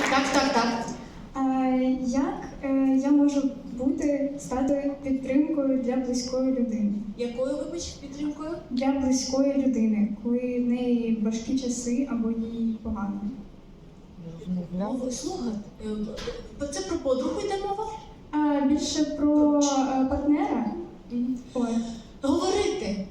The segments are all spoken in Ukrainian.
Так, так, так. А, як е, я можу бути стати підтримкою для близької людини? Якою, вибач, підтримкою? Для близької людини, коли в неї важкі часи або їй погано. Слухати. Е, Це про подругу йде мова? А, більше про е, партнера. Ой. Говорити.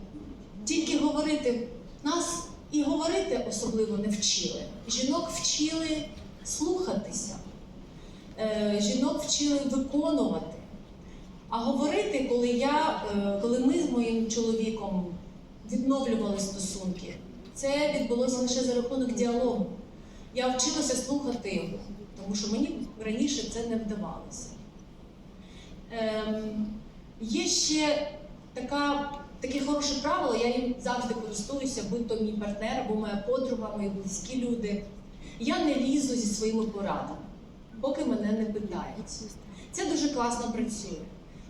Тільки говорити. Нас і говорити особливо не вчили. Жінок вчили слухатися. Е, Жінок вчили виконувати. А говорити, коли я, е, коли ми з моїм чоловіком відновлювали стосунки, це відбулося лише за рахунок діалогу. Я вчилася слухати його, тому що мені раніше це не вдавалося. Ем, є ще така, таке хороше правило, я їм завжди користуюся, будь то мій партнер або моя подруга, мої близькі люди. Я не лізу зі своїми порадами, поки мене не питають. Це дуже класно працює.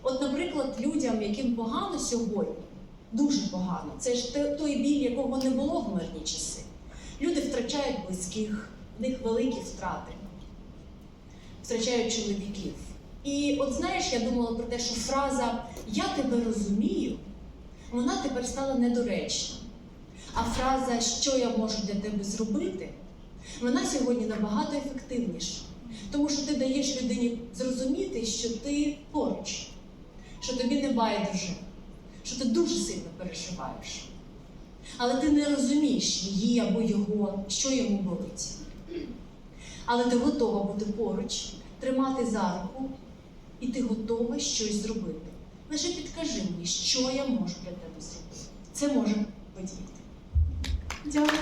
От, наприклад, людям, яким погано сьогодні, дуже погано, це ж той біль, якого не було в мирні часи. Люди втрачають близьких, в них великі втрати, втрачають чоловіків. І от знаєш, я думала про те, що фраза Я тебе розумію, вона тепер стала недоречна. А фраза Що я можу для тебе зробити, вона сьогодні набагато ефективніша. Тому що ти даєш людині зрозуміти, що ти поруч, що тобі не байдуже, що ти дуже сильно переживаєш. Але ти не розумієш її або його, що йому болить. Але ти готова бути поруч, тримати за руку, і ти готова щось зробити. Лише підкажи мені, що я можу для тебе зробити. Це може подіяти. Дякую.